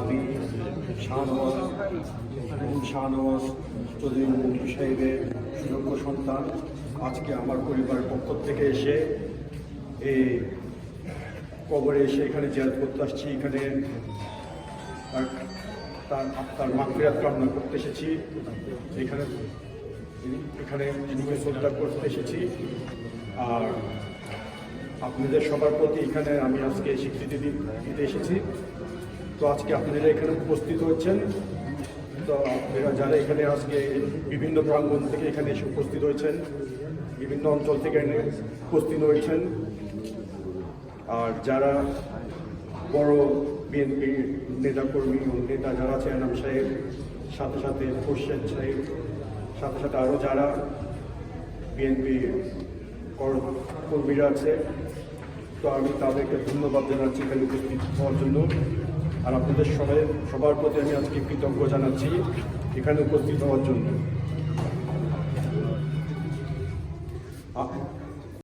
আমি শাহনওয়াজ শাহনওয়াজ চৌধুরী মন্ত্রী সাহেবের সুযোগ্য সন্তান। আজকে আমার পরিবারের পক্ষ থেকে এসে এই কবরে এসে এখানে জিয়ারত করতে আসছি। এখানে তার তার মাগফিরাত কামনা করতে এসেছি। এখানে এখানে তিনিকে শ্রদ্ধা করতে এসেছি। আর আপনাদের সবার প্রতি এখানে আমি আজকে স্বীকৃতি দিতে এসেছি। তো আজকে আপনারা এখানে উপস্থিত হয়েছেন। তো আপনারা যারা এখানে আজকে বিভিন্ন প্রাঙ্গণ থেকে এখানে এসে উপস্থিত হয়েছেন। বিভিন্ন অঞ্চল থেকে এখানে উপস্থিত হয়েছেন। আর যারা বড় বিএনপি নেতাকর্মী ও নেতা যারা আছেন, এনাম সাহেব, সাথে সাথে খোরশেদ সাহেব, সাথে সাথে আরও যারা বিএনপি কর্মীরা আছে, তো আমি তাদেরকে ধন্যবাদ জানাচ্ছি এখানে উপস্থিত হওয়ার জন্য। আর আপনাদের সবাই সবার প্রতি আমি আজকে কৃতজ্ঞ জানাচ্ছি এখানে উপস্থিত হওয়ার জন্য।